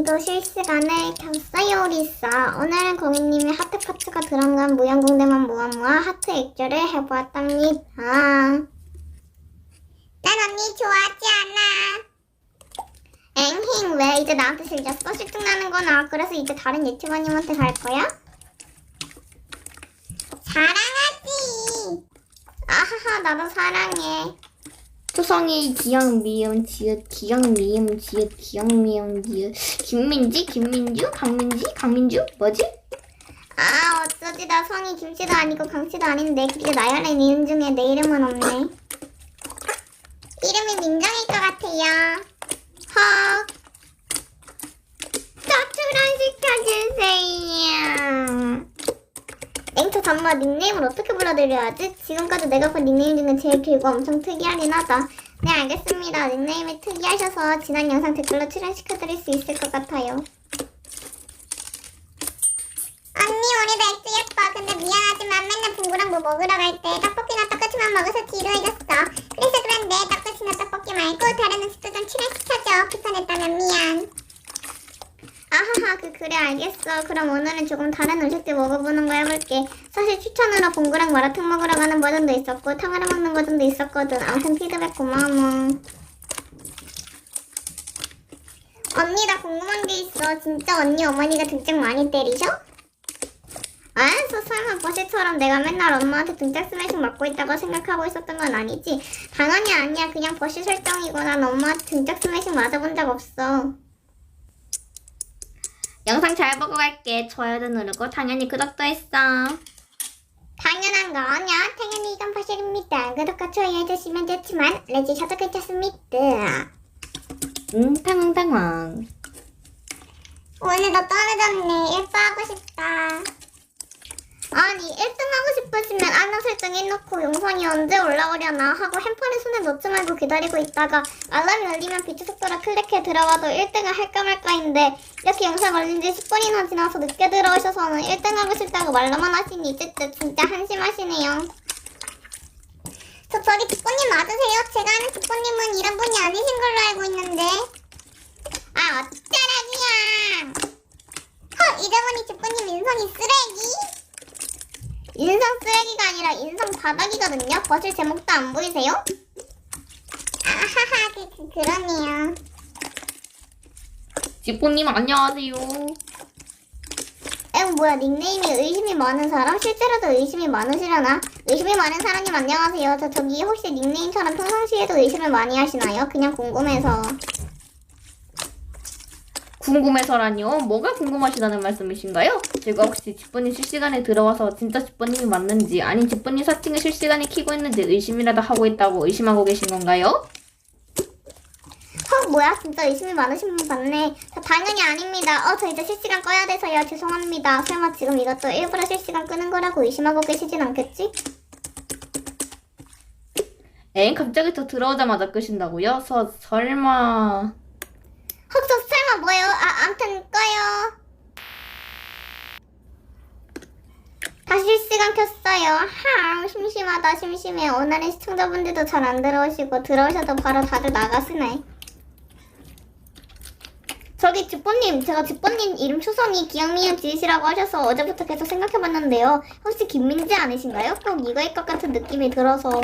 언니도 실시간에 켰어요, 리사. 오늘은 공인님의 하트 파츠가 들어간 무연공대만 모아 모아 하트 액자를 해보았답니다. 난 언니 좋아하지 않아. 엥힝, 왜 이제 나한테 질렸어? 실증나는구나. 그래서 이제 다른 유튜버님한테 갈 거야? 사랑하지. 아하하, 나도 사랑해. 초성이 기영 미음 지읒 기영 미음 지읒 기영 미음 지읒. 김민지? 김민주? 강민지? 강민주? 뭐지? 아 어쩌지 나 성이 김씨도 아니고 강씨도 아닌데 그게 나열한 이름 중에 내 이름은 없네. 이름이 민정일 것 같아요. 헉 저 출연시켜주세요. 땡초 잠마 닉네임을 어떻게 불러드려야지? 지금까지 내가 본 닉네임 중에 제일 길고 엄청 특이하긴 하다. 네 알겠습니다. 닉네임이 특이하셔서 지난 영상 댓글로 출연시켜드릴 수 있을 것 같아요. 언니 오늘도 액주 예뻐. 근데 미안하지만 맨날 봉구랑 뭐 먹으러 갈 때 떡볶이나 떡꼬치만 먹어서 지루해졌어. 그래서 그런데 떡꼬치나 떡볶이 말고 다른 음식도 좀 출연시켜줘. 불편했다면 미안. 아 하하 그 그래 알겠어. 그럼 오늘은 조금 다른 음식들 먹어보는 거 해볼게. 사실 추천으로 봉구랑 마라탕 먹으러 가는 버전도 있었고 탕후루 먹는 버전도 있었거든. 아무튼 피드백 고마워 언니 나 궁금한 게 있어. 진짜 언니 어머니가 등짝 많이 때리셔? 알았어 설마 버시처럼 내가 맨날 엄마한테 등짝 스매싱 맞고 있다고 생각하고 있었던 건 아니지? 당연히 아니야. 그냥 버시 설정이고 난 엄마한테 등짝 스매싱 맞아본 적 없어 영상 잘 보고 갈게. 좋아요도 누르고 당연히 구독도 했어. 당연한 거냐 당연히 이건 버실입니다. 구독과 좋아요 해주시면 좋지만 레지셔도 괜찮습니다. 응 당황당황. 오늘 너 떨어졌네. 예뻐하고 싶다 아니 1등 하고 싶으시면 알람 설정 해놓고 영상이 언제 올라오려나 하고 핸폰에 손에 넣지 말고 기다리고 있다가 알람이 울리면 빛의 속도를 클릭해 들어와도 1등을 할까 말까인데 이렇게 영상 올린 지 10분이나 지나서 늦게 들어오셔서는 1등 하고 싶다고 말로만 하시니 쯧쯧 진짜 한심하시네요 저 저기 직보님 맞으세요? 제가 아는 직보님은 이런 분이 아니신 걸로 알고 있는데 아 어쩌라기야 헐 잊어보니 직보님 인성이 쓰레기? 인성 쓰레기가 아니라 인성 바닥이거든요. 버실 제목도 안 보이세요? 아하하, 그, 그, 그러네요. 지포님 안녕하세요 에 뭐야, 닉네임이 의심이 많은 사람? 실제로도 의심이 많으시려나? 의심이 많은 사람님 안녕하세요. 저 저기 혹시 닉네임처럼 평상시에도 의심을 많이 하시나요? 그냥 궁금해서. 궁금해서라니요 뭐가 궁금하시다는 말씀이신가요? 제가 혹시 집번님 실시간에 들어와서 진짜 집번님이 맞는지 아니 집번님 사칭을 실시간에 키고 있는지 의심이라도 하고 있다고 의심하고 계신 건가요? 헉, 뭐야, 진짜 의심이 많으신 분 봤네. 저 당연히 아닙니다. 어, 저 이제 실시간 꺼야 돼서요. 죄송합니다. 설마 지금 이것도 일부러 실시간 끄는 거라고 의심하고 계시진 않겠지? 엥 갑자기 저 들어오자마자 끄신다고요? 서 설마? 꺼요. 다시 실시간 켰어요. 하, 심심하다, 심심해. 오늘은 시청자분들도 잘 안 들어오시고, 들어오셔도 바로 다들 나가시네. 저기 집보님, 제가 집보님 이름 초성이 기영미연 지으시라고 하셔서 어제부터 계속 생각해봤는데요. 혹시 김민지 아니신가요? 꼭 이거일 것 같은 느낌이 들어서. 어,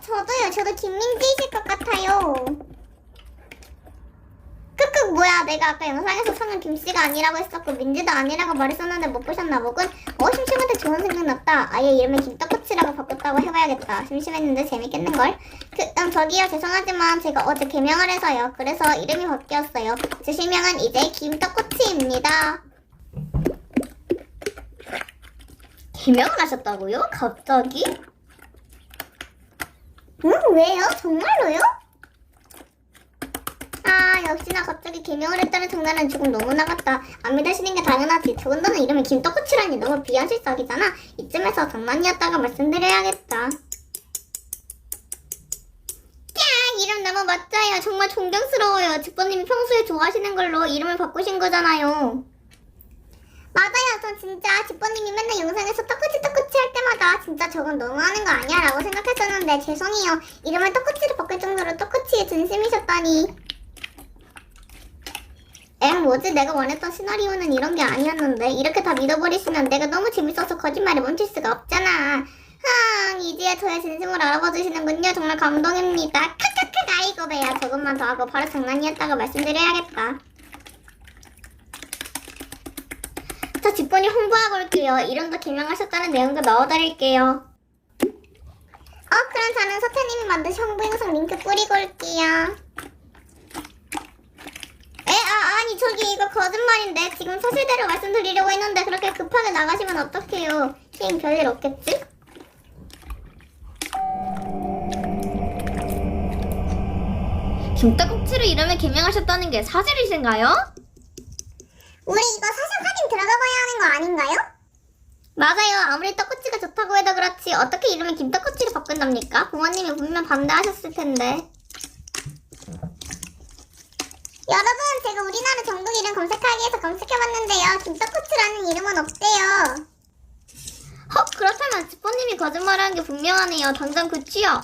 저도요. 저도 김민지이실 것 같아요. 뭐야 내가 아까 영상에서 성은 김씨가 아니라고 했었고 민지도 아니라고 말했었는데 못 보셨나 보군 어 심심한테 좋은 생각 났다 아예 이름을 김떡꼬치라고 바꿨다고 해봐야겠다 심심했는데 재밌겠는걸 그, 음, 저기요 죄송하지만 제가 어제 개명을 해서요 그래서 이름이 바뀌었어요 제 실명은 이제 김떡꼬치입니다 개명을 하셨다고요? 갑자기? 응 왜요? 정말로요? 아 역시나 갑자기 개명을 했다는 장난은 조금 너무 나갔다. 안 믿으시는 게 당연하지. 더군다나 이름이 김떡꼬치라니 너무 비현실적이잖아. 이쯤에서 장난이었다가 말씀드려야겠다. 짜 이름 너무 멋져요. 정말 존경스러워요. 직보님이 평소에 좋아하시는 걸로 이름을 바꾸신 거잖아요. 맞아요. 전 진짜 직보님이 맨날 영상에서 떡꼬치 떡꼬치 할 때마다 진짜 저건 너무하는 거 아니야? 라고 생각했었는데 죄송해요. 이름을 떡꼬치로 바꿀 정도로 떡꼬치에 진심이셨다니 엥 뭐지? 내가 원했던 시나리오는 이런 게 아니었는데 이렇게 다 믿어버리시면 내가 너무 재밌어서 거짓말을 멈출 수가 없잖아. 흥 이제야 저의 진심을 알아봐 주시는군요. 정말 감동입니다. 크크크 아이고 배야. 조금만 더 하고 바로 장난이었다고 말씀드려야겠다. 저 집번이 홍보하고 올게요. 이름도 개명하셨다는 내용도 넣어드릴게요. 어 그럼 저는 서태님이 만드신 홍보 영상 링크 뿌리고 올게요 에? 아, 아니 저기 이거 거짓말인데 지금 사실대로 말씀드리려고 했는데 그렇게 급하게 나가시면 어떡해요 게임 별일 없겠지? 김떡국치로 이름을 개명하셨다는 게 사실이신가요? 우리 이거 사실 확인 들어가 봐야 하는 거 아닌가요? 맞아요. 아무리 떡꼬치가 좋다고 해도 그렇지 어떻게 이름을 김떡꼬치로 바꾼답니까? 부모님이 분명 반대하셨을 텐데. 여러분, 제가 우리나라 전국 이름 검색하기 위해서 검색해봤는데요. 김떡꼬치라는 이름은 없대요. 헉 그렇다면 집번님이 거짓말하는 게 분명하네요. 당장 그치요.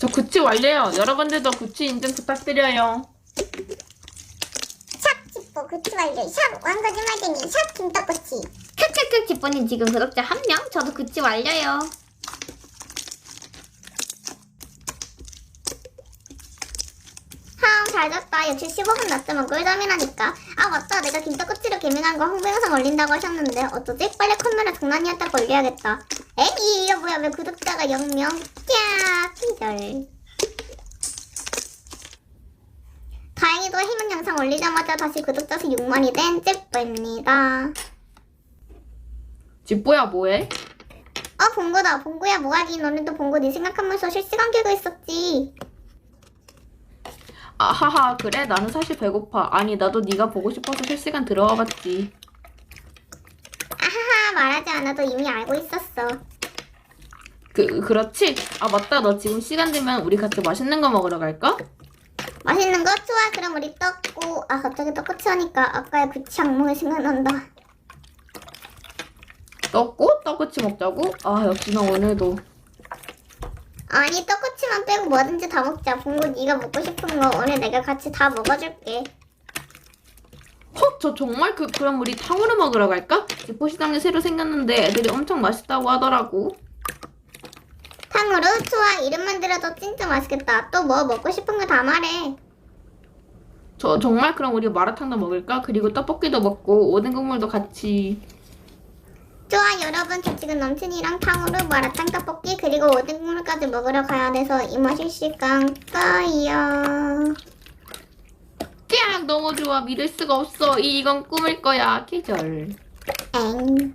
저 구치 완료요. 여러분들도 구치 인증 부탁드려요. 샵 집보 구치 완료. 샵 왕거짓말쟁이. 샵 김떡꼬치. 크크크 집번님 지금 구독자 한 명? 저도 그치 완료요. 하음 잘 잤다. 역시 15분 낮으면 꿀잠이라니까. 아 맞다. 내가 김떡 꼬치로 개명한 거 홍보 영상 올린다고 하셨는데 어쩌지? 빨리 컴퓨터 장난이었다고 올려야겠다. 에? 이 이거 뭐야? 왜 구독자가 0명? 야 기절. 다행히도 희문 영상 올리자마자 다시 구독자 수 6만이 된 찌뿌입니다. 집보야 뭐해? 어 봉구다. 봉구야 뭐하긴 오늘도 봉구 네 생각하면서 실시간 켜고 있었지. 아하하 그래 나는 사실 배고파. 아니 나도 네가 보고 싶어서 실시간 들어와 봤지. 아하하 말하지 않아도 이미 알고 있었어. 그 그렇지? 아 맞다 너 지금 시간 되면 우리 같이 맛있는 거 먹으러 갈까? 맛있는 거 좋아. 그럼 우리 떡고 아 갑자기 떡꼬치 하니까 아까의 구치 악몽이 생각난다. 떡고 떡꼬치 먹자고? 아 역시 너 오늘도 아니 떡꼬치만 빼고 뭐든지 다 먹자. 봉구 네가 먹고 싶은 거 오늘 내가 같이 다 먹어줄게. 헉 저 정말 그 그럼 우리 탕후루 먹으러 갈까? 시장에 새로 생겼는데 애들이 엄청 맛있다고 하더라고. 탕후루 좋아. 이름만 들어도 진짜 맛있겠다. 또 뭐 먹고 싶은 거 다 말해. 저 정말 그럼 우리 마라탕도 먹을까? 그리고 떡볶이도 먹고 오뎅 국물도 같이. 좋아 여러분 저 지금 넘친이랑 탕후루 마라탕 떡볶이 그리고 오뎅 국물까지 먹으러 가야 돼서 이마 실시간 꺼요. 깍 너무 좋아 믿을 수가 없어 이 이건 꿈일 거야 계절. 엥.